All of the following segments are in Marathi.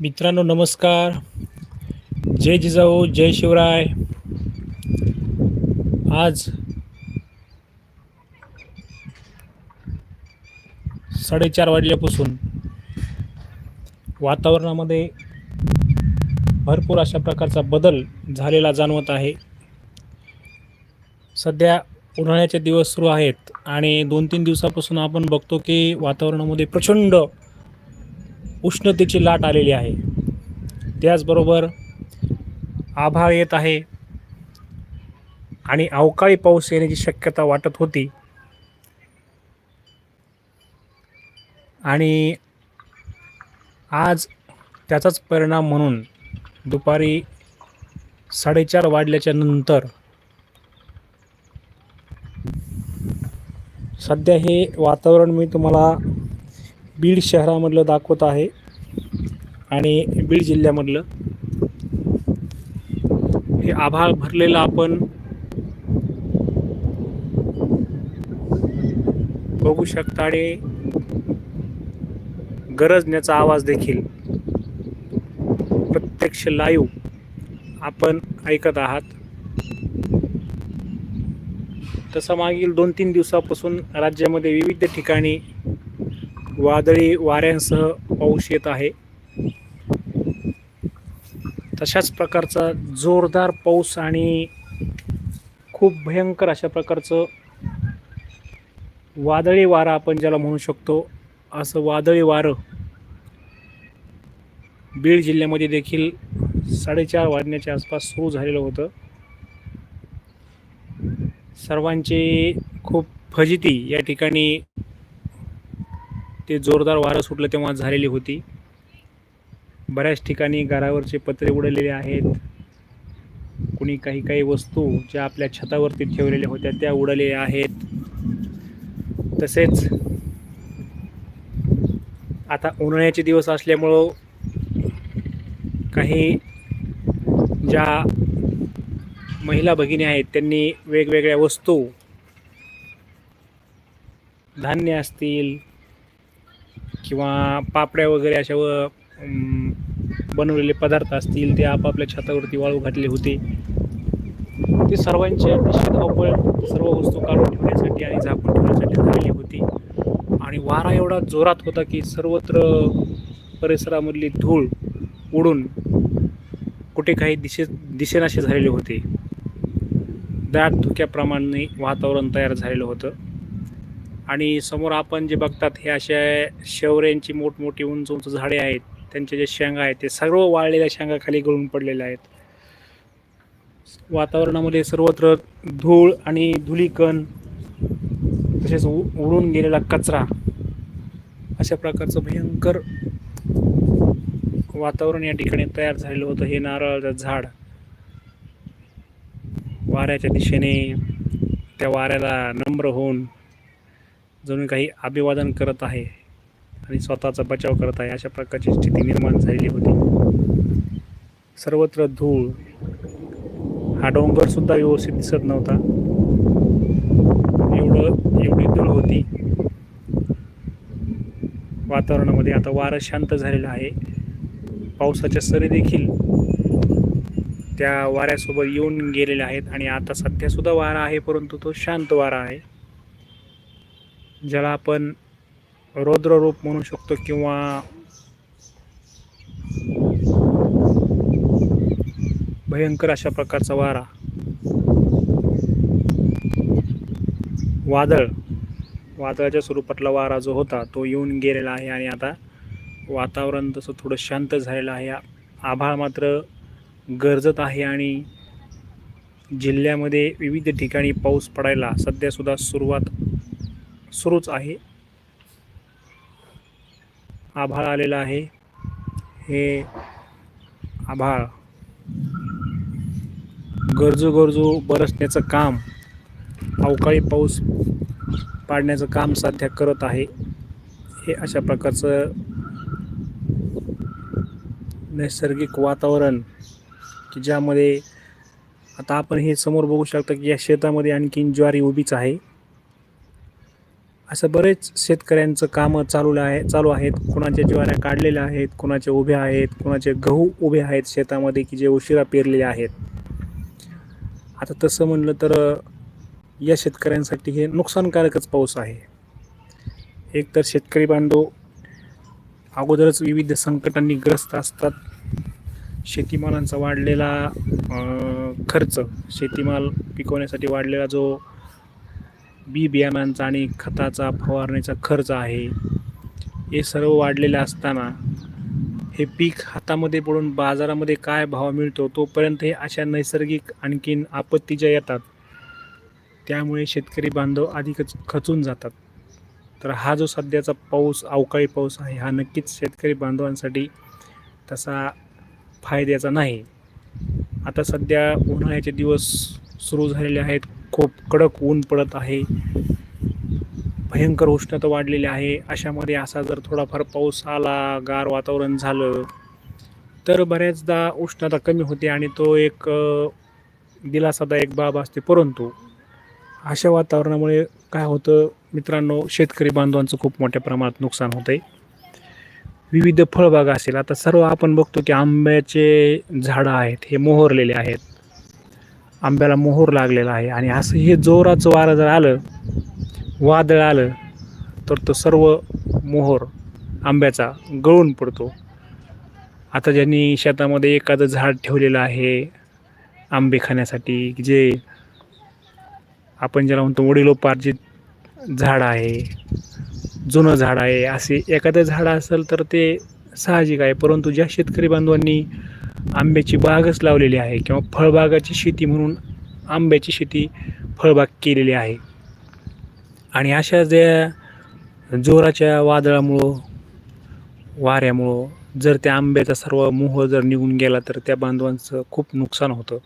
मित्रांनो नमस्कार. जय जिजाऊ जय शिवराय. आज साडेचार वाजल्यापासून वातावरणामध्ये भरपूर अशा प्रकारचा बदल झालेला जाणवत आहे. सध्या उन्हाळ्याचे दिवस सुरू आहेत आणि दोन तीन दिवसापासून आपण बघतो की वातावरणामध्ये प्रचंड उष्णतेची लाट आलेली आहे. त्याचबरोबर आभाळ येत आहे आणि अवकाळी पाऊस येण्याची शक्यता वाटत होती. आणि आज त्याचाच परिणाम म्हणून दुपारी साडेचार वाजल्याच्या नंतर सध्या हे वातावरण मी तुम्हाला बीड शहरामधलं दाखवत आहे आणि बीड जिल्ह्यामधलं. हे आभाळ भरलेलं आपण बघू शकता आणि गरजण्याचा आवाज देखील. प्रत्यक्ष लाईव्ह आपण ऐकत आहात. तसं मागील दोन तीन दिवसापासून राज्यामध्ये विविध ठिकाणी वादळी वाऱ्यांसह पाऊस येत आहे. तशाच प्रकारचा जोरदार पाऊस आणि खूप भयंकर अशा प्रकारचं वादळी वारा आपण ज्याला म्हणू शकतो असं वादळी वारं बीड जिल्ह्यामध्ये देखील साडेचार वाजण्याच्या आसपास सुरू झालेलं होतं. सर्वांची खूप फजिती या ठिकाणी ते जोरदार वारं सुटलं तेव्हा झालेली होती. बऱ्याच ठिकाणी घरावरचे पत्रे उडलेले आहेत. कुणी काही काही वस्तू ज्या आपल्या छतावरती ठेवलेल्या होत्या त्या उडलेल्या आहेत. तसेच आता उन्हाळ्याचे दिवस असल्यामुळं काही ज्या महिला भगिनी आहेत त्यांनी वेगवेगळ्या वस्तू धान्य असतील किंवा पापड्या वगैरे अशा व बनवलेले पदार्थ असतील ते आपापल्या छतावरती वाळू घातले होते. ते सर्वांचे अतिशय धावपळ सर्व वस्तू काढून ठेवण्यासाठी आणि झाकून ठेवण्यासाठी झालेली होती. आणि वारा एवढा जोरात होता की सर्वत्र परिसरामधली धूळ उडून कुठे काही दिशे दिशेनाशे झालेले होते. दाट धुक्याप्रमाणे वातावरण तयार झालेलं होतं. आणि समोर आपण जे बघतात हे अशा शेवऱ्यांची मोठमोठी उंच उंच झाडे आहेत. त्यांचे जे शेंगा आहेत ते सर्व वाळलेल्या शेंगा खाली गळून पडलेल्या आहेत. वातावरणामध्ये सर्वत्र धूळ आणि धुलीकण तसेच उ उडून गेलेला कचरा अशा प्रकारचं भयंकर वातावरण या ठिकाणी तयार झालेलं होतं. हे नारळाचं झाड वाऱ्याच्या दिशेने त्या वाऱ्याला नम्र होऊन जणू काही अभिवादन करत आहे आणि स्वतःचा बचाव करत आहे अशा प्रकारची स्थिती निर्माण झालेली होती. सर्वत्र धूळ हा डोंगरसुद्धा व्यवस्थित दिसत नव्हता. एवढं एवढी धूळ होती. वातावरणामध्ये आता वारं शांत झालेलं आहे. पावसाच्या सरी देखील त्या वाऱ्यासोबत येऊन गेलेल्या आहेत आणि आता सध्यासुद्धा वारा आहे परंतु तो शांत वारा आहे. ज्याला आपण रौद्ररूप म्हणू शकतो किंवा भयंकर अशा प्रकारचा वारा. वादळ. वादळाच्या स्वरूपातला वारा जो होता तो येऊन गेलेला आहे आणि आता वातावरण तसं थोडं शांत झालेलं आहे. आभाळ मात्र गरजत आहे आणि जिल्ह्यामध्ये विविध ठिकाणी पाऊस पडायला सध्यासुद्धा सुरुवात सुरूच आहे. आभाळ आलेला आहे. हे आभाळ. गरजू गरजू बरसण्याचं काम अवकाळी पाऊस पाडण्याचं काम सध्या करत आहे. हे अशा प्रकारचं नैसर्गिक वातावरण की ज्यामध्ये आता आपण हे समोर बघू शकता की या शेतामध्ये आणखीन ज्वारी उभीच आहे. असं बरेच शेतकऱ्यांचं कामं चालू आहे चालू आहेत. कुणाच्या ज्वाऱ्या काढलेल्या आहेत कोणाचे उभे आहेत कुणाचे गहू उभे आहेत शेतामध्ये की जे उशिरा पेरलेले आहेत. आता तसं म्हणलं तर या शेतकऱ्यांसाठी हे नुकसानकारकच पाऊस आहे. एक तर शेतकरी बांधव अगोदरच विविध संकटांनी ग्रस्त असतात. शेतीमालांचा वाढलेला खर्च शेतीमाल पिकवण्यासाठी वाढलेला जो बी बियाणांचा आणि खताचा फवारणीचा खर्च आहे. हे सर्व वाढलेले असताना हे पीक हातामध्ये पडून बाजारामध्ये काय भाव मिळतो तोपर्यंत हे अशा नैसर्गिक आणखीन आपत्ती ज्या येतात. त्यामुळे शेतकरी बांधव अधिकच खचून जातात. तर हा जो सध्याचा पाऊस अवकाळी पाऊस आहे हा नक्कीच शेतकरी बांधवांसाठी तसा फायद्याचा नाही. आता सध्या उन्हाळ्याचे दिवस सुरू झालेले आहेत. खूप कडक ऊन पडत आहे. भयंकर उष्णता वाढलेली आहे. अशामध्ये असा जर थोडाफार पाऊस आला गार वातावरण झालं तर बऱ्याचदा उष्णता कमी होते आणि तो एक दिलासादायक बाब असते. परंतु अशा वातावरणामुळे काय होतं? मित्रांनो शेतकरी बांधवांचं खूप मोठ्या प्रमाणात नुकसान होतं आहे विविध फळबाग असेल आता सर्व आपण बघतो की आंब्याचे झाडं आहेत हे मोहरलेले आहेत. आंब्याला मोहर लागलेला आहे. आणि असं हे जोराचं वारं जर आलं वादळ आलं तर तो सर्व मोहर आंब्याचा गळून पडतो. आता ज्यांनी शेतामध्ये एखादं झाड ठेवलेलं आहे आंबे खाण्यासाठी की जे आपण ज्याला म्हणतो वडिलोपार्जित झाड आहे जुनं झाड आहे असे एखादं झाड असेल तर ते साहजिक आहे. परंतु ज्या शेतकरी बांधवांनी आंब्याची बागच लावलेली आहे किंवा फळबागाची शेती म्हणून आंब्याची शेती फळबाग केलेली आहे. आणि अशा ज्या जोराच्या वादळामुळं वाऱ्यामुळं जर त्या आंब्याचा सर्व मोह जर निघून गेला तर त्या बांधवांचं खूप नुकसान होतं.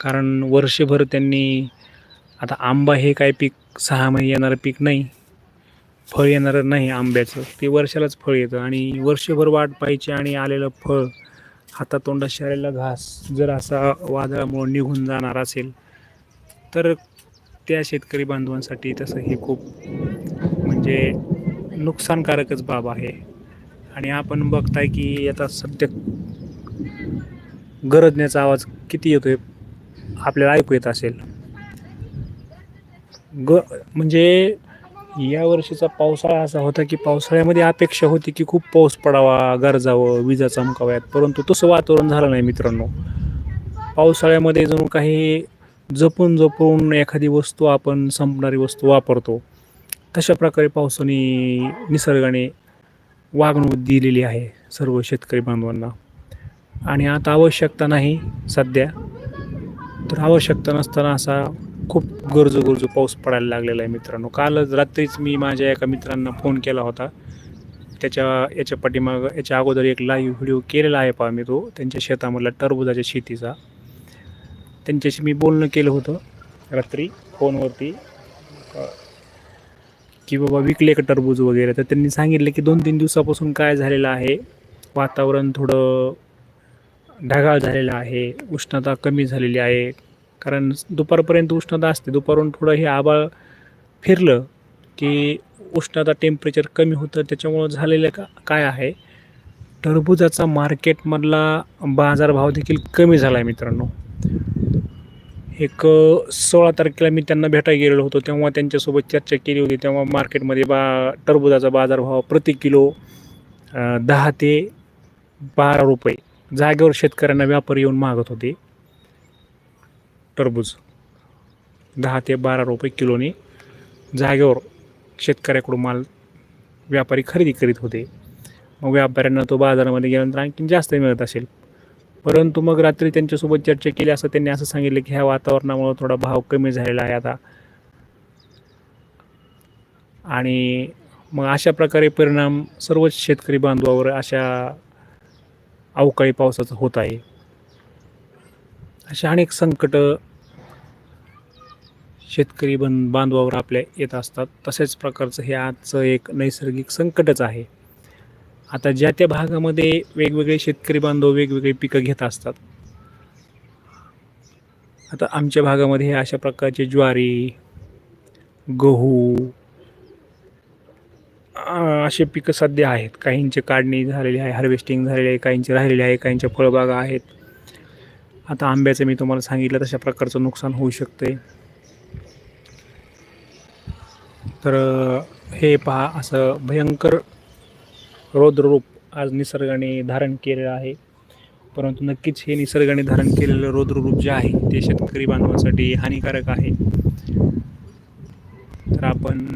कारण वर्षभर त्यांनी आता आंबा हे काय पीक सहा महिने येणारं पीक नाही फळ येणारं नाही आंब्याचं. ते वर्षालाच फळ येतं आणि वर्षभर वाट पाहिजे आणि आलेलं फळ हातातोंडात शिरायला घास जर असा वादळामुळं निघून जाणार असेल तर त्या शेतकरी बांधवांसाठी तसं हे खूप म्हणजे नुकसानकारकच बाब आहे. आणि आपण बघताय की आता सध्या गरजण्याचा आवाज किती येतोय आपल्याला ऐकू येत असेल. ग म्हणजे या वर्षीचा पावसाळा असा होता की पावसाळ्यामध्ये अपेक्षा होती की खूप पाऊस पडावा गरजावं विजा चमकाव्यात. परंतु तसं वातावरण झालं नाही मित्रांनो. पावसाळ्यामध्ये जणू काही जपून जपून एखादी वस्तू आपण संपणारी वस्तू वापरतो. तशा प्रकारे पावसाने निसर्गाने वागणूक दिलेली आहे सर्व शेतकरी बांधवांना. आणि आता आवश्यकता नाही सध्या. तर आवश्यकता नसताना असा खूप गरजू गरजू पाऊस पडायला लागलेला आहे मित्रांनो. कालच रात्रीच मी माझ्या एका मित्रांना फोन केला होता. त्याच्या याच्या पाठीमागं याच्या अगोदर एक लाईव्ह व्हिडिओ केलेला आहे पहा मी तो त्यांच्या शेतामधला टरबुजाच्या शेतीचा. त्यांच्याशी मी बोलणं केलं होतं रात्री फोनवरती की बाबा विकले का टरबूज वगैरे? तर त्यांनी सांगितलं की दोन तीन दिवसापासून काय झालेलं आहे वातावरण थोडं ढगाळ झालेलं आहे उष्णता कमी झालेली आहे कारण दुपारपर्यंत उष्णता असते. दुपारून थोडं हे आबाळ फिरलं की उष्णता टेम्परेचर कमी होतं. त्याच्यामुळं झालेलं का काय आहे? टरबुजाचा मार्केटमधला बाजारभाव देखील कमी झाला आहे मित्रांनो. एक सोळा तारखेला मी त्यांना भेटायला गेलेलो होतो. तेव्हा त्यांच्यासोबत चर्चा केली होती. तेव्हा मार्केटमध्ये बा टरबुजाचा बाजारभाव प्रति किलो दहा ते बारा रुपये. जागेवर शेतकऱ्यांना व्यापारी येऊन मागत होते. टरबूज. दहा ते बारा रुपये किलोने जागेवर शेतकऱ्याकडून माल व्यापारी खरेदी करीत होते. मग व्यापाऱ्यांना तो बाजारामध्ये गेल्यानंतर आणखीन जास्त मिळत असेल. परंतु मग रात्री त्यांच्यासोबत चर्चा केली असं त्यांनी असं सांगितलं की ह्या वातावरणामुळं थोडा भाव कमी झालेला आहे आता. आणि मग अशा प्रकारे परिणाम सर्वच शेतकरी बांधवावर अशा अवकाळी पावसाचा होत आहे. अशा अनेक संकट शेतकरी बन बांधवावर आपल्या येत असतात. तशाच प्रकारचं हे आजचं एक नैसर्गिक संकटच आहे. आता ज्या त्या भागामध्ये वेगवेगळे शेतकरी बांधव वेगवेगळी पिकं घेत असतात. आता आमच्या भागामध्ये हे अशा प्रकारचे ज्वारी गहू असे पिकं सध्या आहेत. काहींची काढणी झालेली आहे हार्वेस्टिंग झालेली आहे काहींची राहिलेली आहे काहींच्या फळबागा आहेत. आता आंब्याचं मी तुम्हाला सांगितलं तशा प्रकारचं नुकसान होऊ शकते. तर हे पहा असं भयंकर रौद्ररूप आज निसर्गाने धारण केलेलं आहे. परंतु नक्कीच हे निसर्गाने धारण केलेलं रौद्ररूप जे आहे ते शेतकरी बांधवांसाठी हानिकारक आहे. तर आपण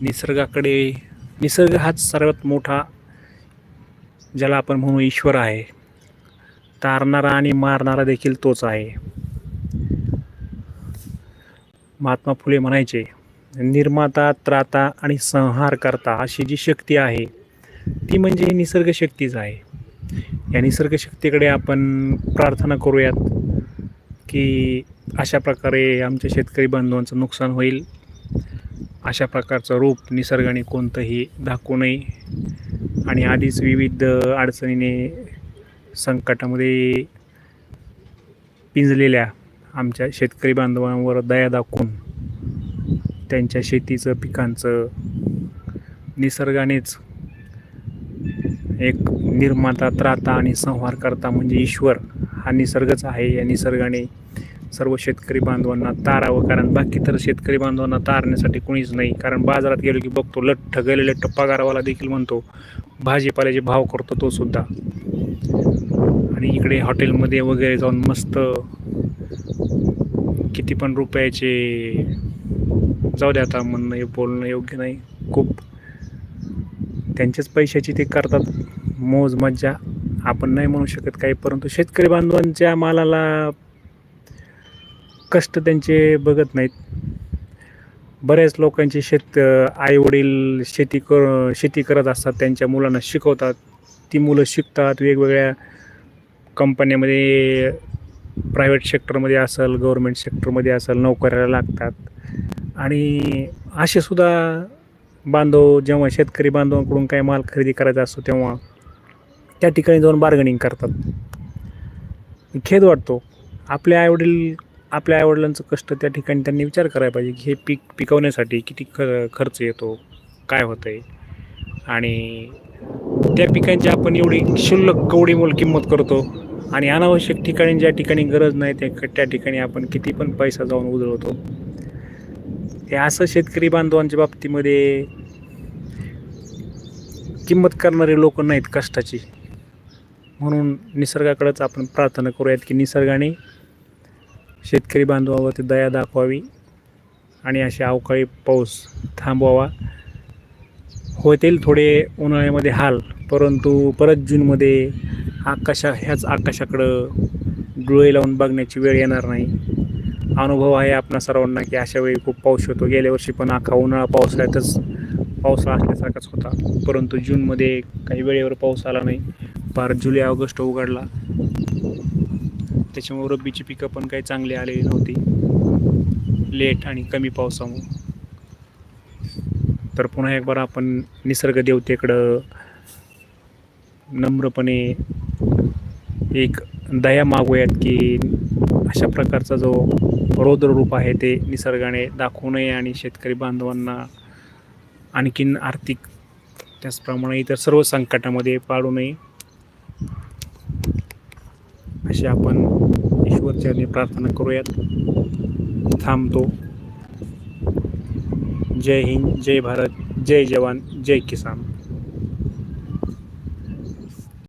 निसर्गाकडे निसर्ग हाच सर्वात मोठा ज्याला आपण म्हणू ईश्वर आहे. तारणारा आणि मारणारा देखील तोच आहे. महात्मा फुले म्हणायचे निर्माता त्राता आणि संहार करता अशी जी शक्ती आहे ती म्हणजे ही निसर्गशक्तीच आहे. या निसर्गशक्तीकडे आपण प्रार्थना करूयात की अशा प्रकारे आमच्या शेतकरी बांधवांचं नुकसान होईल. अशा प्रकारचं रूप निसर्गाने कोणतंही दाखवू नये. आणि आधीच विविध अडचणीने संकटामध्ये पिंजलेल्या आमच्या शेतकरी बांधवांवर दया दाखवून त्यांच्या शेतीचं पिकांचं निसर्गानेच एक निर्माता त्राता आणि संहार करता म्हणजे ईश्वर हा निसर्गच आहे. या निसर्गाने सर्व शेतकरी बांधवांना तारावं कारण बाकी तर शेतकरी बांधवांना तारण्यासाठी कोणीच नाही. कारण बाजारात गेलो की बघतो लठ्ठ गेलेले टप्पागारावाला देखील म्हणतो भाजीपाल्याचे भाव करतो तो सुद्धा. आणि इकडे हॉटेलमध्ये वगैरे जाऊन मस्त किती पण रुपयाचे जाऊ दे आता म्हणणं हे बोलणं योग्य नाही. खूप त्यांच्याच पैशाची ते करतात. मोज मज्जा आपण नाही म्हणू शकत काही परंतु शेतकरी बांधवांच्या मालाला कष्ट त्यांचे बघत नाहीत. बऱ्याच लोकांचे शेत आई वडील शेती कर शेती करत असतात त्यांच्या मुलांना शिकवतात. ती मुलं शिकतात वेगवेगळ्या कंपन्यामध्ये प्रायव्हेट सेक्टरमध्ये असेल गव्हर्मेंट सेक्टरमध्ये असेल नोकऱ्याला लागतात. आणि असे सुद्धा बांधव जेव्हा शेतकरी बांधवांकडून काही माल खरेदी करायचा असतो तेव्हा त्या ठिकाणी जाऊन बार्गनिंग करतात. खेद वाटतो. आपले आईवडील आपल्या आईवडिलांचं कष्ट त्या ठिकाणी त्यांनी विचार करायला पाहिजे की हे पीक पिकवण्यासाठी किती ख खर्च येतो काय होतं आहे आणि त्या पिकांची आपण एवढी क्षुल्लक कवडी मोल किंमत करतो? आणि अनावश्यक ठिकाणी ज्या ठिकाणी गरज नाही त्या त्या ठिकाणी आपण किती पण पैसा जाऊन उधळवतो हे असं शेतकरी बांधवांच्या बाबतीमध्ये किंमत करणारे लोक नाहीत कष्टाची. म्हणून निसर्गाकडंच आपण प्रार्थना करूयात की निसर्गाने शेतकरी बांधवावरती दया दाखवावी आणि असे अवकाळी पाऊस थांबवावा. होतील थोडे उन्हाळ्यामध्ये हाल परंतु परत जूनमध्ये आकाशा ह्याच आकाशाकडं डोळे लावून बघण्याची वेळ येणार नाही. अनुभव आहे आपणा सर्वांना की अशा वेळी खूप पाऊस होतो गेल्या वर्षी पण आखा उन्हाळा पावसाळ्यातच पावसाळा असल्यासारखाच होता. परंतु जूनमध्ये काही वेळेवर पाऊस आला नाही. फार जुलै ऑगस्ट उघडला. त्याच्यामुळे रब्बीची पिकं पण काही चांगली आलेली नव्हती. लेट आणि कमी पावसामुळे. तर पुन्हा एक बार आपण निसर्ग देवतेकडं नम्रपणे एक दया मागूयात की अशा प्रकारचा जो रौद्र रूप आहे ते निसर्गाने दाखवू नये आणि शेतकरी बांधवांना आणखीन आर्थिक त्याचप्रमाणे इतर सर्व संकटामध्ये पाडू नये. अशी आपण ईश्वरचरणी प्रार्थना करूयात. थांबतो. जय हिंद जय भारत जय जवान जय किसान.